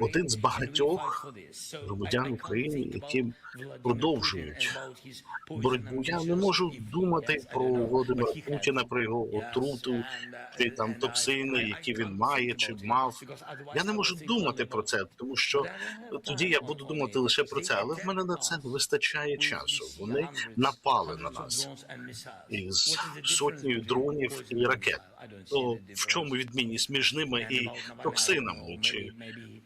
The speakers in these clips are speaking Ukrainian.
один з багатьох громадян України, які продовжують боротьбу. Я не можу думати про Володимира Путіна, про його отруту чи там токсини, які він має чи мав. Я не можу думати про це, тому що тоді я буду думати лише про це. Але в мене на це не вистачає часу. Вони напали на нас із сотнею дронів і ракет. То в чому відмінність між ними і токсинами чи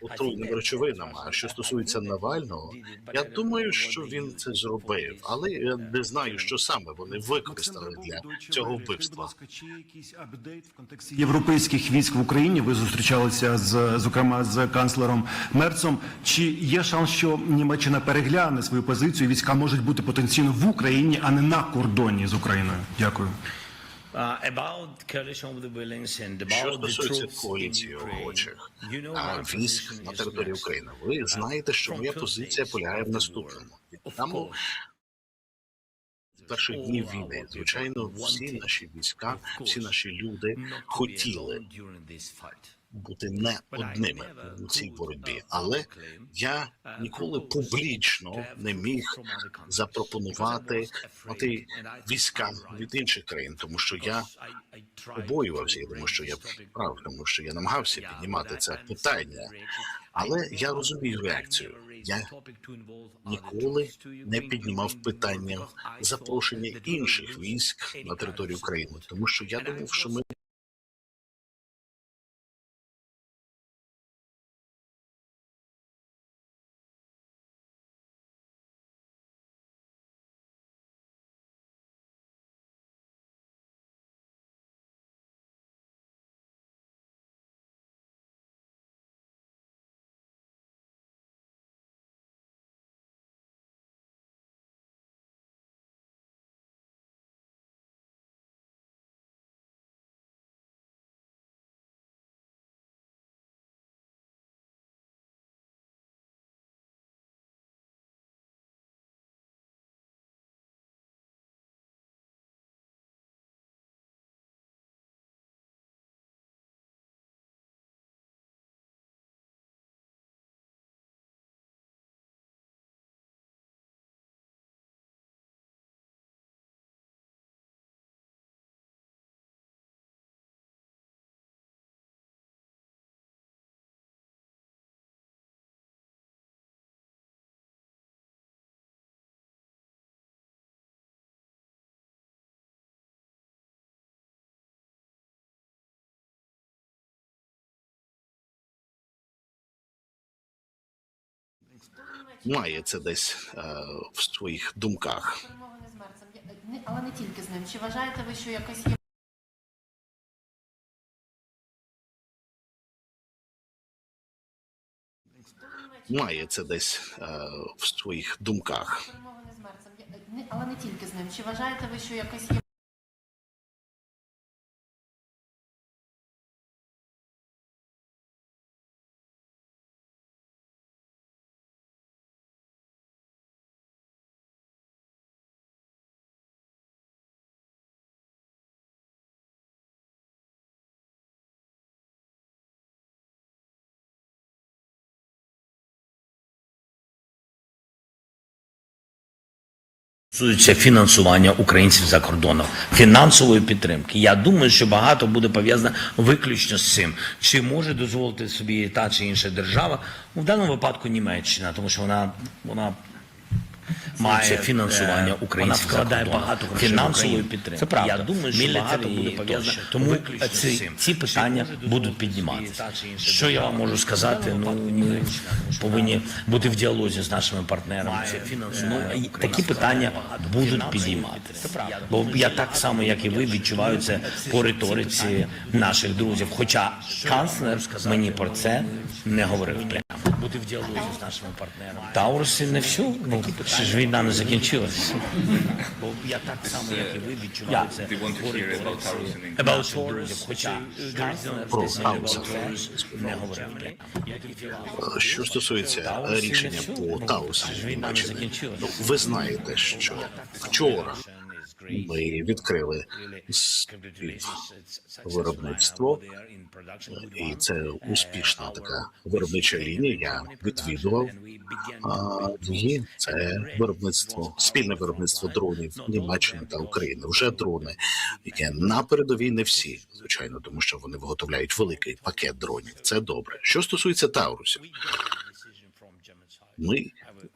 отруйними речовинами? А що стосується Навального, я думаю, що він це зробив, але я не знаю, що саме вони використали для цього вбивства. Чи якийсь апдейт в контексті європейських військ в Україні? Ви зустрічалися з зокрема з канцлером Мерцом. Чи є шанс, що Німеччина перегляне свою позицію? Війська можуть бути потенційно в Україні, а не на кордоні з Україною? Дякую. Що about the стосується коаліції охочих військ на території. України, ви знаєте, що моя позиція полягає в наступному. Тому перших днів війни, звичайно, всі наші війська, всі наші люди хотіли бути не одними у цій боротьбі, але я ніколи публічно не міг запропонувати мати війська від інших країн, тому що я побоювався, я думаю, що я прав, тому що я намагався піднімати це питання. Але я розумію реакцію. Я ніколи не піднімав питання запрошення інших військ на територію України, тому що я думав, що ми має це десь е, в своїх думках. Перемовини з Мерцем, але не тільки з ним. Чи вважаєте ви, що якось є Має це десь е, в своїх думках. перемовини з Мерцем, але не тільки з ним. Чи вважаєте ви, що якось є стосується фінансування українців за кордоном, фінансової підтримки. Я думаю, що багато буде пов'язано виключно з цим. Чи може дозволити собі та чи інша держава, в даному випадку Німеччина, тому що вона вона. Має фінансування українців вона вкладає багато грошей фінансової підтримки. Це правда. Я думаю, що багато буде пов'язано. Тому ці, ці питання будуть підніматися. Що я вам можу сказати? Ну ми повинні бути в діалозі з нашими партнерами. Ну, такі питання будуть підійматися. Бо я так само, як і ви, відчуваю це по риториці наших друзів. Хоча канцлер мені про це не говорив. Бути в діалозі з нашими партнерами. Тауруси не все. Ну ще ж війна не закінчилася. Бо я так само, як і ви, відчуваю це. About Taurus, хоча Про про не. Е, Що стосується рішення по не Німеччини, ну, ви знаєте, що вчора ми відкрили виробництво, і це успішна така виробнича лінія. Я відвідував її. Це виробництво, спільне виробництво дронів Німеччини та України. Вже дрони є на передовій. Не всі, звичайно, тому що вони виготовляють великий пакет дронів. Це добре. Що стосується Таурусів, ми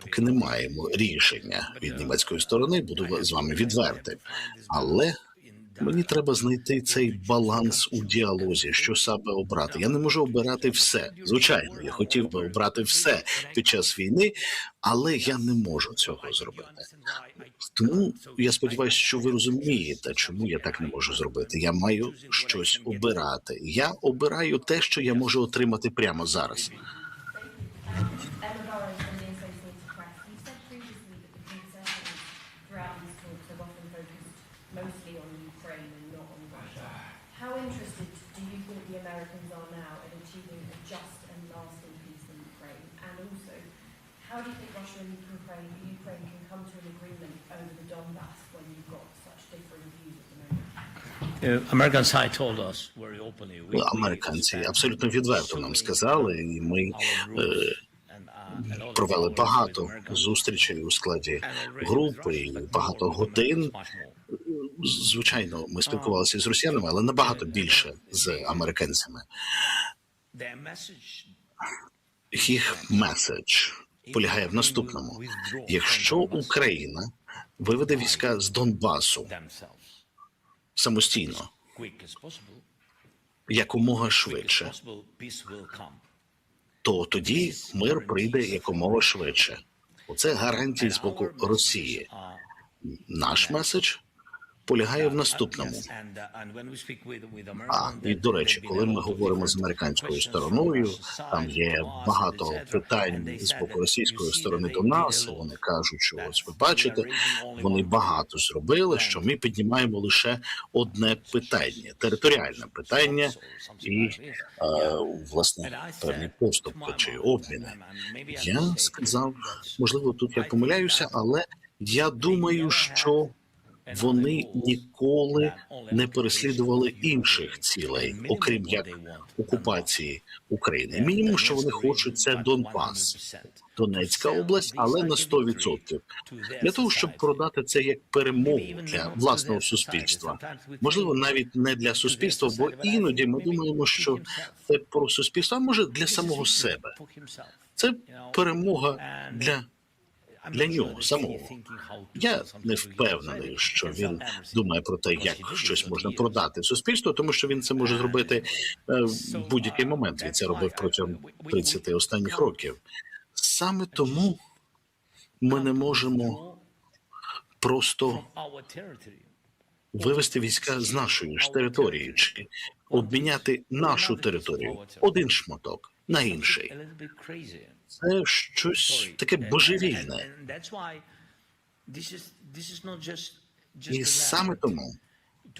поки не маємо рішення від німецької сторони. Буду з вами відвертим, але мені треба знайти цей баланс у діалозі, що саме обрати. Я не можу обирати все. Звичайно, я хотів би обрати все під час війни, але я не можу цього зробити. Тому я сподіваюся, що ви розумієте, чому я так не можу зробити. Я маю щось обирати. Я обираю те, що я можу отримати прямо зараз. Американці абсолютно відверто нам сказали, і ми е, uh, провели багато зустрічей у складі групи, і багато годин. Звичайно, ми спілкувалися з росіянами, але набагато більше з американцями. Їх меседж полягає в наступному: якщо Україна виведе війська з Донбасу самостійно, якомога швидше, то тоді мир прийде якомога швидше. Оце гарантії з боку Росії. Наш меседж полягає в наступному. А і до речі, коли ми говоримо з американською стороною, там є багато питань з боку російської сторони до нас. Вони кажуть, що ось ви бачите, вони багато зробили. Що ми піднімаємо лише одне питання територіальне питання і е, власне певні поступки чи обміни. Я сказав, можливо, тут я помиляюся, але я думаю, що вони ніколи не переслідували інших цілей, окрім як окупації України. Мінімум, що вони хочуть, це Донбас, Донецька область, але на 100%. для того, щоб продати це як перемогу для власного суспільства. Можливо, навіть не для суспільства, бо іноді ми думаємо, що це про суспільство, а може для самого себе. Це перемога для для нього самого. Я не впевнений, що він думає про те, як щось можна продати суспільству, тому що він це може зробити е, в будь-який момент. Він це робив протягом 30 останніх років. Саме тому ми не можемо просто вивести війська з нашої ж території чи обміняти нашу територію один шматок на інший. Це щось таке божевільне. І саме тому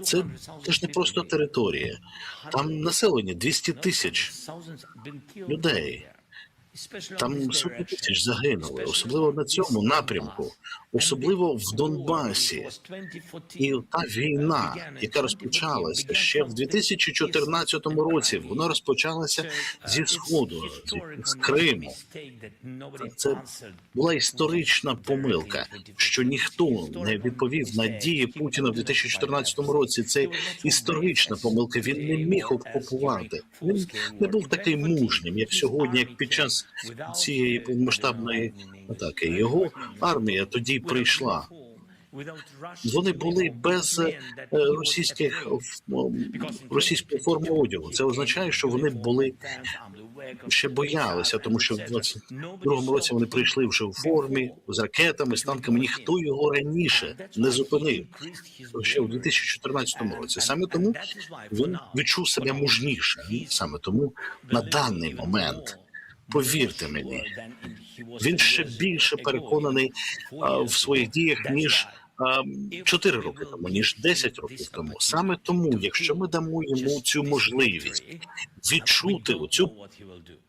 це теж не просто територія. Там населення 200 тисяч людей. Там сотні тисяч загинули, особливо на цьому напрямку, особливо в Донбасі. І та війна, яка розпочалася ще в 2014 році, вона розпочалася зі сходу, з Криму. Це була історична помилка, що ніхто не відповів на дії Путіна в 2014 році. Це історична помилка. Він не міг окупувати. Він не був такий мужнім, як сьогодні, як під час цієї повномасштабної атаки. Його армія тоді прийшла. Вони були без е, російських російської форми одягу. Це означає, що вони були ще боялися, тому що в 22-му році вони прийшли вже в формі з ракетами, з танками. Ніхто його раніше не зупинив ще в 2014 році. Саме тому він відчув себе мужніше. Саме тому на даний момент. Повірте мені, він ще більше переконаний а, в своїх діях ніж 4 роки тому, ніж 10 років тому. Саме тому, якщо ми дамо йому цю можливість відчути цю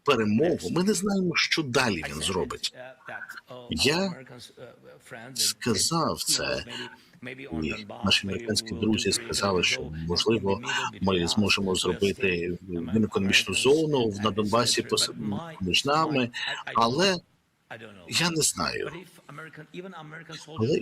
перемогу. Ми не знаємо, що далі він зробить. Я сказав це. І наші американські друзі сказали, що можливо ми зможемо зробити економічну зону на Донбасі між нами, але я не знаю. Але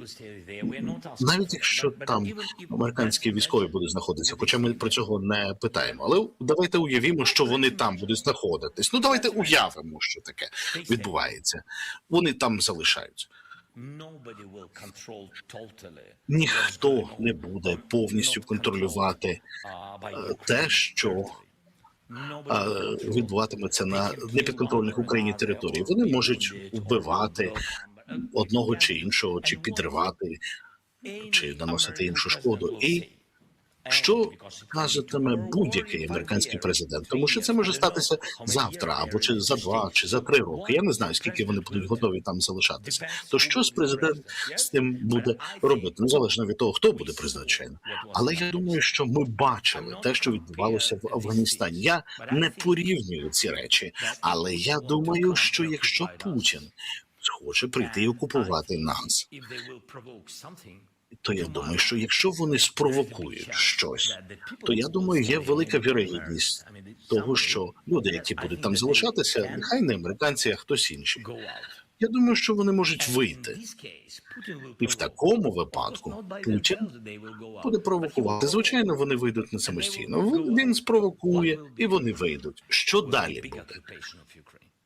навіть якщо там американські військові будуть знаходитися, хоча ми про цього не питаємо. Але давайте уявімо, що вони там будуть знаходитись. Ну давайте уявимо, що таке відбувається. Вони там залишаються. Ніхто не буде повністю контролювати е, те, що е, відбуватиметься на непідконтрольних Україні території. Вони можуть вбивати одного чи іншого, чи підривати, чи наносити іншу шкоду. І що кажетиме будь-який американський президент, тому що це може статися завтра, або чи за два, чи за три роки. Я не знаю, скільки вони будуть готові там залишатися. То що з президент з тим буде робити, незалежно від того, хто буде призначений. Але я думаю, що ми бачили те, що відбувалося в Афганістані. Я не порівнюю ці речі, але я думаю, що якщо Путін схоче прийти і окупувати нас, то я думаю, що якщо вони спровокують щось, то я думаю, є велика вірогідність того, що люди, які будуть там залишатися, нехай не американці, а хтось інший. Я думаю, що вони можуть вийти. І в такому випадку Путін буде провокувати. Звичайно, вони вийдуть не самостійно. Він спровокує і вони вийдуть. Що далі буде?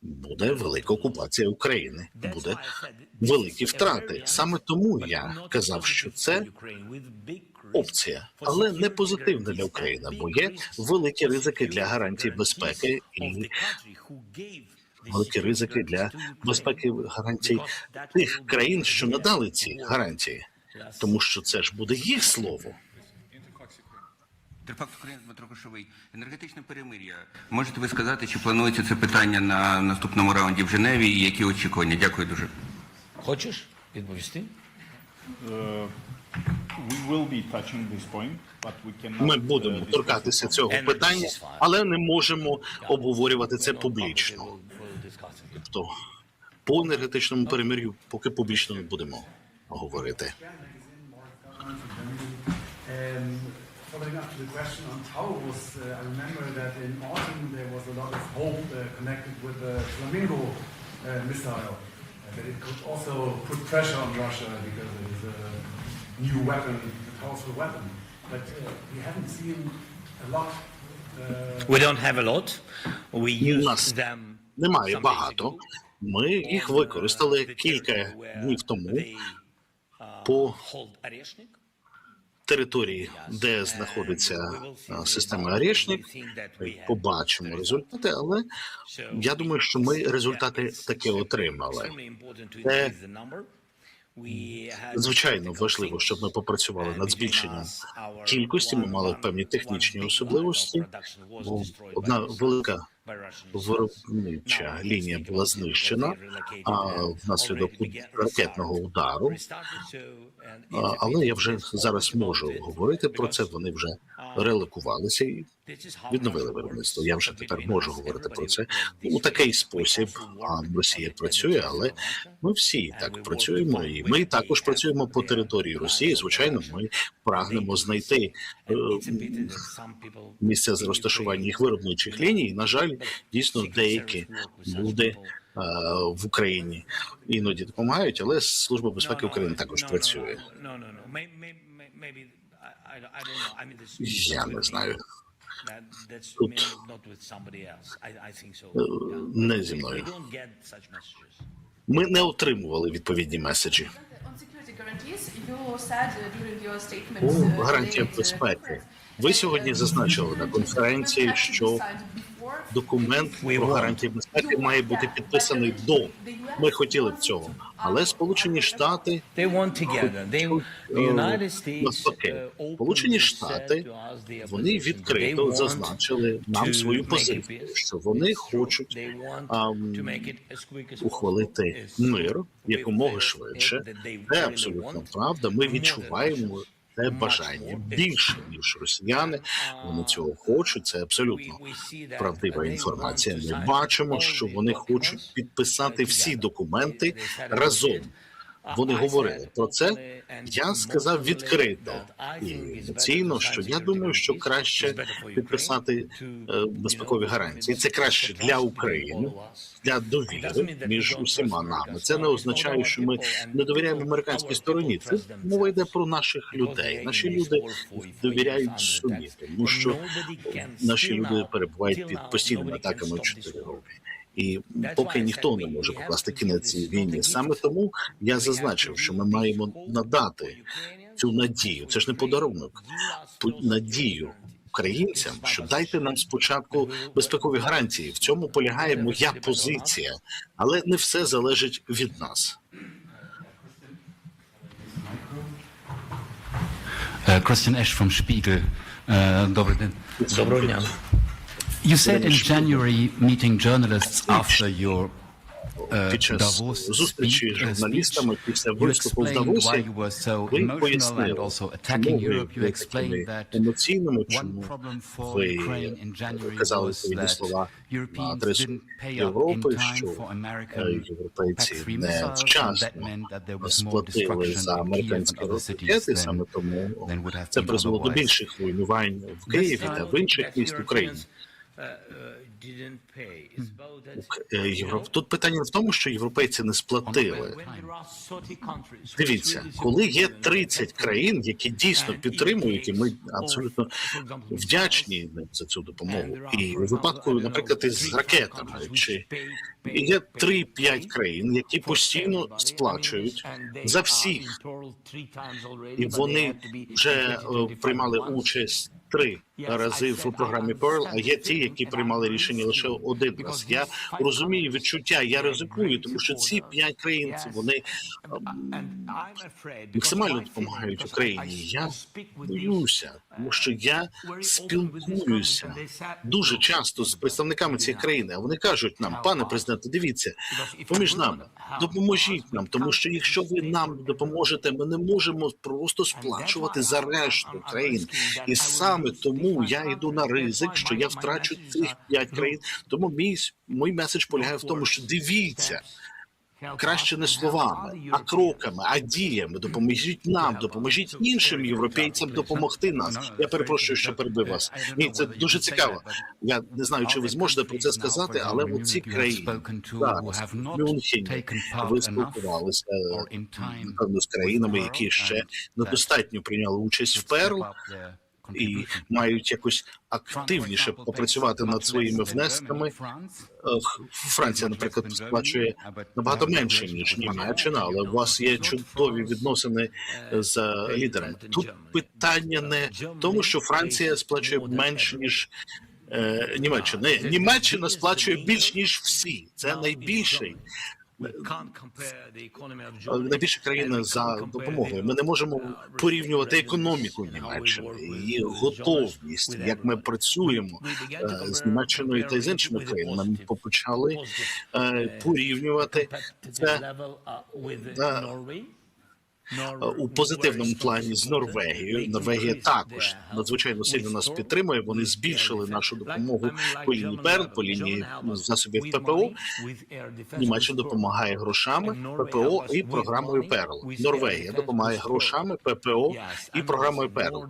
Буде велика окупація України, буде великі втрати. Саме тому я казав, що це опція, але не позитивна для України, бо є великі ризики для гарантій безпеки і великі ризики для безпеки гарантій тих країн, що надали ці гарантії, тому що це ж буде їх слово. Терпак України Дмитро Кошовий. Енергетичне перемир'я. Можете ви сказати, чи планується це питання на наступному раунді в Женеві і які очікування? Дякую дуже. Хочеш відповісти? Cannot. Ми uh, будемо торкатися цього питання, але не можемо обговорювати це публічно. Тобто по енергетичному перемир'ю поки публічно не будемо говорити. Following up to the question on Taurus, uh, I remember that in autumn there was a lot of hope uh, connected with the Flamingo uh, missile, uh, that it could also put pressure on Russia because it is a new weapon, a powerful weapon. But uh, we haven't seen a lot. Uh, We don't have a lot. We use нас them Немає some days багато. ago. Ми їх використали кілька днів тому по Hold Орешник. території, де знаходиться а, система Орешник. Побачимо результати, але я думаю, що ми результати таки отримали. Це Звичайно, важливо, щоб ми попрацювали над збільшенням кількості. Ми мали певні технічні особливості. Одна велика виробнича лінія була знищена а, внаслідок ракетного удару. Але я вже зараз можу говорити про це. Вони вже релокувалися і відновили виробництво. Я вже тепер можу говорити про це. У такий спосіб а, Росія працює, але ми всі так працюємо, і ми також працюємо по території Росії. Звичайно, ми прагнемо знайти місце з розташування їх виробничих ліній. На жаль, дійсно деякі люди в Україні іноді допомагають, але служба безпеки України також працює. Я не знаю. Тут е, не зі мною. Ми не отримували відповідні меседжі. Said uh, У uh, гарантія uh, безпеки. Ви сьогодні зазначили на конференції, що документ про гарантії безпеки має бути підписаний до. Ми хотіли б цього, але Сполучені Штати навпаки, uh, Сполучені Штати вони відкрито зазначили нам свою позицію, що вони хочуть quick as ухвалити мир якомога швидше. Це абсолютно правда. Ми відчуваємо те бажання більше ніж росіяни. Вони цього хочуть. Це абсолютно правдива інформація. Ми бачимо, що вони хочуть підписати всі документи разом. Вони говорили про це. Я сказав відкрито і емоційно, що я думаю, що краще підписати е, безпекові гарантії. Це краще для України, для довіри між усіма нами. Це не означає, що ми не довіряємо американській стороні. Це мова йде про наших людей. Наші люди довіряють собі, тому що наші люди перебувають під постійними атаками 4 роки. І поки ніхто не може покласти кінець цій війні, саме тому я зазначив, що ми маємо надати цю надію. Це ж не подарунок, надію українцям, що дайте нам спочатку безпекові гарантії. В цьому полягає моя позиція, але не все залежить від нас. Uh, Christian Esch from Spiegel. Uh, Доброго дня. You said in January, meeting journalists after your uh, Під час Davos зустрічі з uh, журналістами після you виступу в explained Давосі why you were so ви emotional and пояснили, also чому attacking ви Europe. You були explained такими that емоційними, one чому problem for ви Ukraine in January казали that слова на Europeans адресу didn't pay up in Європи, time що for е, American європейці не missiles, and that вчасно meant that there was more сплатили destruction за in Kiev and американські other cities ракети. than, Саме тому than would have це been призвело до otherwise. більших руйнувань в Києві та в інших міст України. Е. Тут питання в тому, що європейці не сплатили. Дивіться, коли є 30 країн, які дійсно підтримують, і ми абсолютно вдячні за цю допомогу. І у випадку, наприклад, із ракетами, чи є 3-5 країн, які постійно сплачують за всіх, і вони вже е, приймали участь. Три рази в програмі Pearl, а є ті, які приймали рішення лише один раз. Я розумію відчуття, я ризикую, тому що ці п'ять країн вони максимально допомагають Україні. Я боюся, тому що я спілкуюся дуже часто з представниками цієї країни. А вони кажуть нам, пане президенте, дивіться, поміж нами допоможіть нам, тому що якщо ви нам допоможете, ми не можемо просто сплачувати за решту країн. І саме тому я йду на ризик, що я втрачу цих п'ять країн. Тому мій мій меседж полягає в тому, що дивіться. Краще не словами, а кроками, а діями. Допоможіть нам, допоможіть іншим європейцям допомогти нас. Я перепрошую, що перебив вас. Ні, це дуже цікаво. Я не знаю, чи ви зможете про це сказати, але країни зараз в Мюнхені ви спілкувалися напевно з країнами, які ще недостатньо прийняли участь в Перл і мають якось активніше попрацювати над своїми внесками. Е, Франція, наприклад, сплачує набагато менше ніж Німеччина, але у вас є чудові відносини з лідерами. Тут питання не в тому, що Франція сплачує менше ніж. е, Німеччина Німеччина сплачує більш ніж всі. Це найбільший найбільша країна за допомогою. Ми не можемо порівнювати економіку Німеччини і готовність, як ми працюємо е, з Німеччиною та з іншими країнами. Ми почали е, порівнювати це е, у позитивному плані з Норвегією. Норвегія також надзвичайно сильно нас підтримує. Вони збільшили нашу допомогу по лінії ПЕРН, по лінії засобів ППО. Німеччина допомагає грошами ППО і програмою ПЕРЛ. Норвегія допомагає грошами ППО і програмою ПЕРЛ.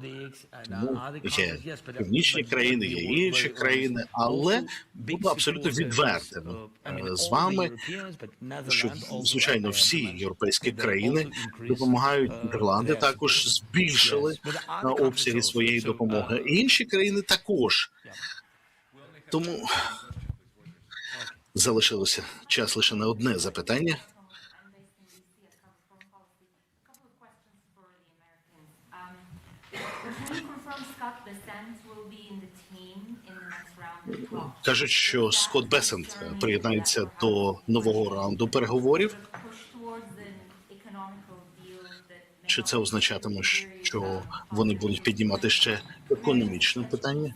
Тому є північні країни, є інші країни, але буду абсолютно відвертим е, з вами, що звичайно всі європейські країни допомагають. Нідерланди також збільшили на обсяги своєї допомоги. І інші країни також. Тому залишилося час лише на одне запитання. Кажуть, що Скотт Бесент приєднається до нового раунду переговорів. Чи це означатиме, що вони будуть піднімати ще економічне питання?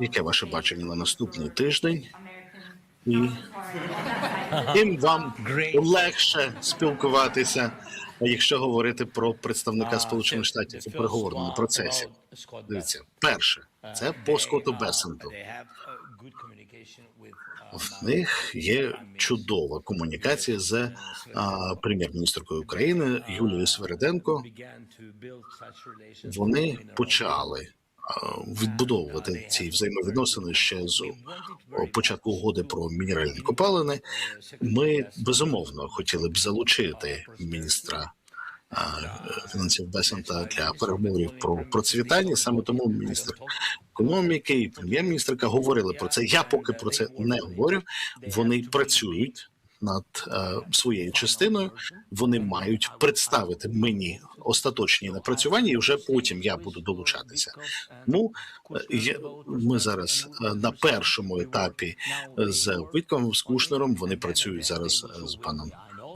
Яке ваше бачення на наступний тиждень? І тим вам легше спілкуватися, якщо говорити про представника Сполучених Штатів у переговорному процесі. Дивіться, перше, це по Скотту Бесенту. В них є чудова комунікація з прем'єр-міністркою України Юлією Свереденко. Вони почали відбудовувати ці взаємовідносини ще з початку угоди про мінеральні копалини. Ми безумовно хотіли б залучити міністра а, фінансів Бесента для переговорів про процвітання. Саме тому міністр економіки і прем'єр-міністрка говорили про це. Я поки про це не говорю. Вони працюють над е, своєю частиною. Вони мають представити мені остаточні напрацювання, і вже потім я буду долучатися. Ну е, ми зараз е, на першому етапі з Витком з Кушнером. Вони працюють зараз е, з паном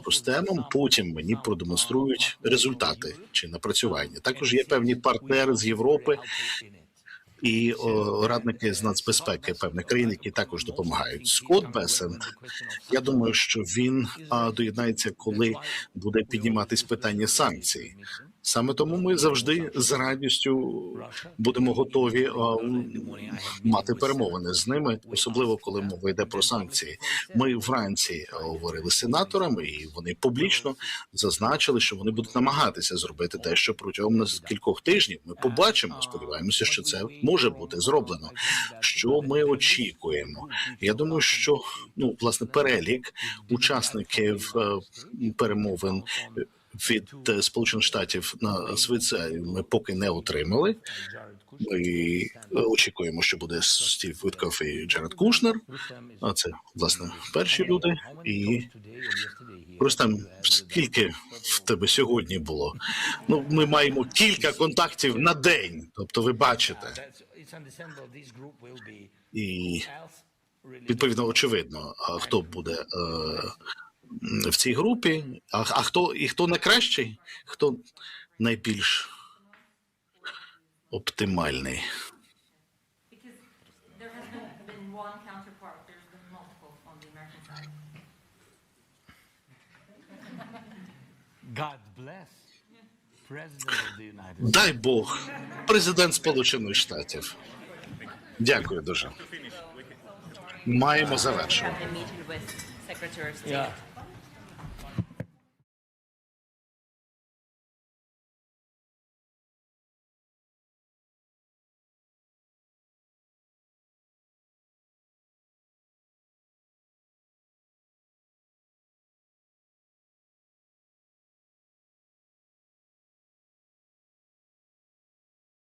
Рустемом. Потім мені продемонструють результати чи напрацювання. Також є певні партнери з Європи і о, радники з нацбезпеки певних країн, які також допомагають. Скотт Бесент, я думаю, що він а, доєднається, коли буде підніматись питання санкцій. Саме тому ми завжди з радістю будемо готові а, мати перемовини з ними, особливо коли мова йде про санкції. Ми вранці говорили з сенаторами, і вони публічно зазначили, що вони будуть намагатися зробити те, що протягом кількох тижнів ми побачимо. Сподіваємося, що це може бути зроблено. Що ми очікуємо? Я думаю, що ну власне перелік учасників е, перемовин. Від е, Сполучених Штатів на Швейцарію ми поки не отримали. Ми очікуємо, що буде Стів Витков і Джеред Кушнер. А це власне перші люди. І Рустам, скільки в тебе сьогодні було? Ну, ми маємо кілька контактів на день. Тобто, ви бачите, і відповідно очевидно, хто буде е, в цій групі, а, а хто і хто найкращий, хто найбільш оптимальний. God bless President of the United Дай Бог, президент Сполучених Штатів. Дякую дуже. Маємо завершувати.